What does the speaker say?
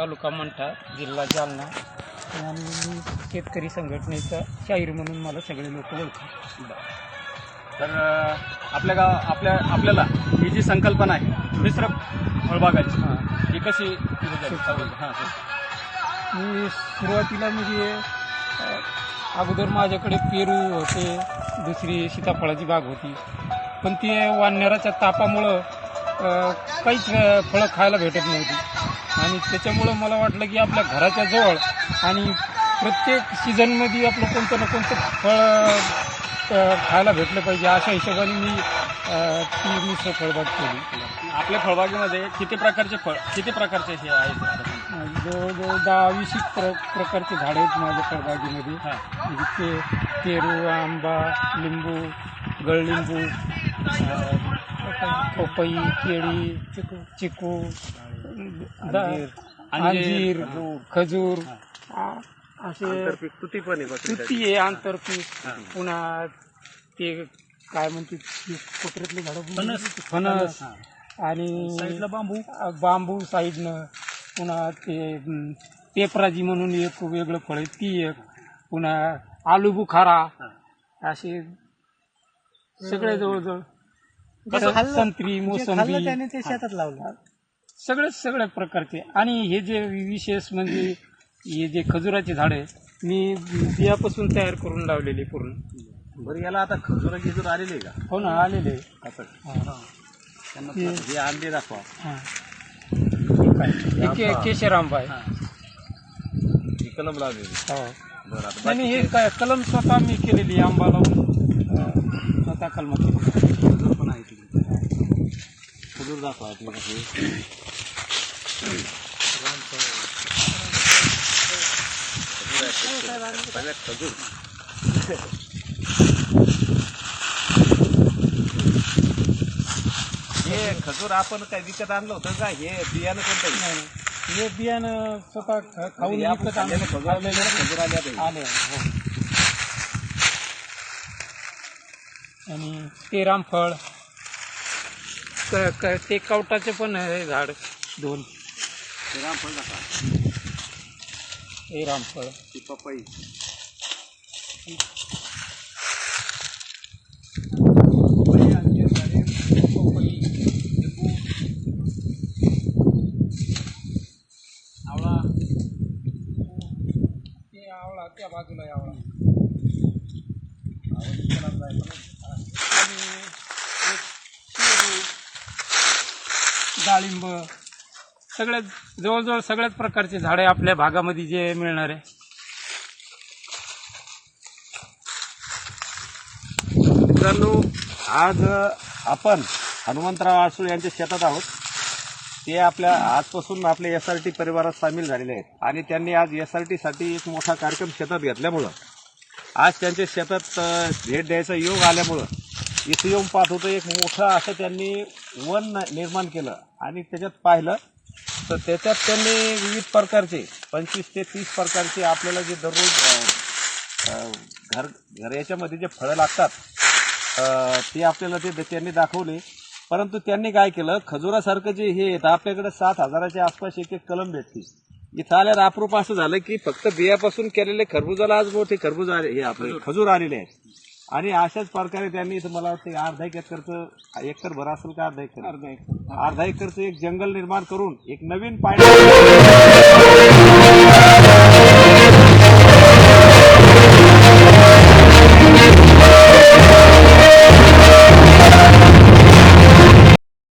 तालुका मंठा जिल्हा जालना आणि मी शेतकरी संघटनेचा शाहीर म्हणून मला सगळे लोक ओळखतात. तर आपल्या गाव आपल्या आपल्याला ही जी संकल्पना आहे मिश्र फळबागाची ही. कशी? हां मी सुरुवातीला म्हणजे अगोदर माझ्याकडे पेरू होते दुसरी सीताफळाची बाग होती. पण ती वानराच्या तापामुळं काहीच फळं खायला भेटत नव्हती. आणि त्याच्यामुळं मला वाटलं की आपल्या घराच्या जवळ आणि प्रत्येक सीझनमध्ये आपलं कोणतं ना कोणतं फळ खायला भेटलं पाहिजे. अशा हिशोबाने मी ती मिश्र फळबाग केली. आपल्या फळबागेमध्ये किती प्रकारचे फळ किती प्रकारचे हे आहेत? जवळजवळ दहा वीस प्र प्रकारचे झाडं आहेत माझ्या फळबागेमध्ये. म्हणजे पे पेरू आंबा लिंबू गळलिंबू पपई केळी चिकू चिकू दा- अंजीर. खजूर. आ- असे तुटी पण आहे तुती आहे आंतरपीक. पुन्हा ते काय म्हणते ते कोपऱ्यातले झाडं फणस. आणि बांबू. बांबू साईडनं. पुन्हा ते पेपराजी म्हणून एक वेगळं फळ आहे ती एक. पुन्हा आलू बुखारा असे सगळे जवळजवळ संत्री मोसंबी ते शेतात लावलं. सगळे सगळ्या प्रकारचे. आणि हे जे विशेष म्हणजे हे जे खजुराचे झाड आहे मी बियापासून तयार करून लावलेले पूर्ण. बरं याला आता खजूर गिजूर आलेले आहे का? हो ना आलेले असं हा. त्यांना हे अंडे दाखवा. हा. हे? हे के- केशर आंबा आहे. ही. कलम लावलेली. हो. बरं आता नाही, हे काय कलम स्वतः मी केलेली आंबा लावून. स्वतः खजूर पण आहे तिकडे खजूर दाखवा आपल्याला हे. खजूर हे आपण काय विकत आणलं होतं का हे बियाणं कोणतं? नाही. हे बियाणं स्वतः खाऊन आपण विकत खजूर आहे, खजूर आले. आले हो. आणि ते रामफळ क- क- ते कवटाचे पण आहे झाड दोन. हे रामफळ दाखवा हे रामफळ. ही पपई. आवळा. ते आवळा त्या बाजूला आहे आवळा आणि एक पेरू, डाळिंब सगळ्यात जवळजवळ सगळ्याच प्रकारचे झाडे आपल्या भागामध्ये जे मिळणार आहे. मित्रांनो आज आपण हनुमंतराव आसूळ यांच्या शेतात आहोत. ते आपल्या आजपासून आपल्या एस आर टी परिवारात सामील झालेले आहेत. आणि त्यांनी आज एस आर टीसाठी एक मोठा कार्यक्रम शेतात घेतल्यामुळं आज त्यांच्या शेतात भेट द्यायचा योग आल्यामुळं इथं येऊन पाहत होतं एक मोठं असं त्यांनी वन निर्माण केलं. आणि त्याच्यात पाहिलं तर त्याच्यात त्यांनी विविध प्रकारचे पंचवीस ते तीस प्रकारचे आपल्याला जे दररोज घर घर याच्यामध्ये जे फळं लागतात ते आपल्याला ते त्यांनी दाखवले. परंतु त्यांनी काय केलं खजुरासारखं जे हे येतं आपल्याकडे सात हजाराच्या आसपास एक एक कलम भेटते इथं आल्यावर अप्रूप असं झालं की फक्त बियापासून केलेले खरबुजाला आज मोठे खरबूज आले हे आपले खजूर आलेले आहेत. आणि अशाच प्रकारे त्यांनी इथं मला वाटतं अर्धा एक एकरचं एकर भर असेल का अर्धा एकर? अर्धा एकर. अर्धा एकरचं एक जंगल निर्माण करून एक नवीन पाणी